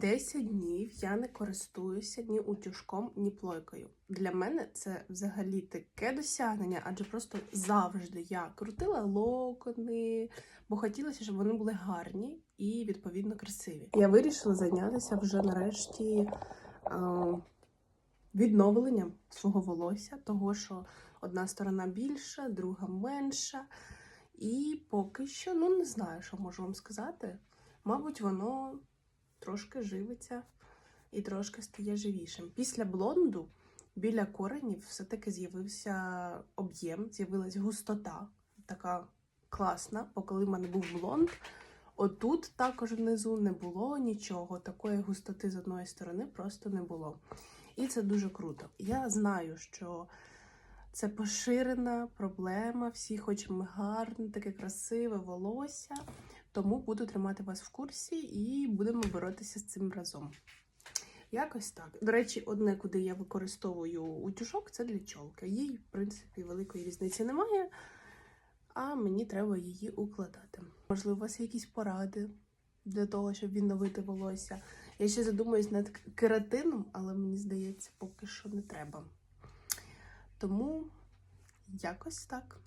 10 днів я не користуюся ні утюжком, ні плойкою. Для мене це взагалі таке досягнення, адже просто завжди я крутила локони, бо хотілося, щоб вони були гарні і відповідно красиві. Я вирішила зайнятися вже нарешті а, відновленням свого волосся, того що одна сторона більша, друга менша. І поки що, ну не знаю, що можу вам сказати. Мабуть, воно трошки живиться і трошки стає живішим. Після блонду біля коренів все-таки з'явився об'єм, з'явилась густота, така класна, бо коли в мене був блонд, отут також внизу не було нічого, такої густоти з одної сторони просто не було. І це дуже круто. Я знаю, що це поширена проблема, всі хочемо гарне, таке красиве волосся. Тому буду тримати вас в курсі і будемо боротися з цим разом. Якось так. До речі, одне, куди я використовую утюжок, це для чолки. Їй, в принципі, великої різниці немає, а мені треба її укладати. Можливо, у вас є якісь поради для того, щоб відновити волосся. Я ще задумуюсь над кератином, але мені здається, поки що не треба. Тому якось так.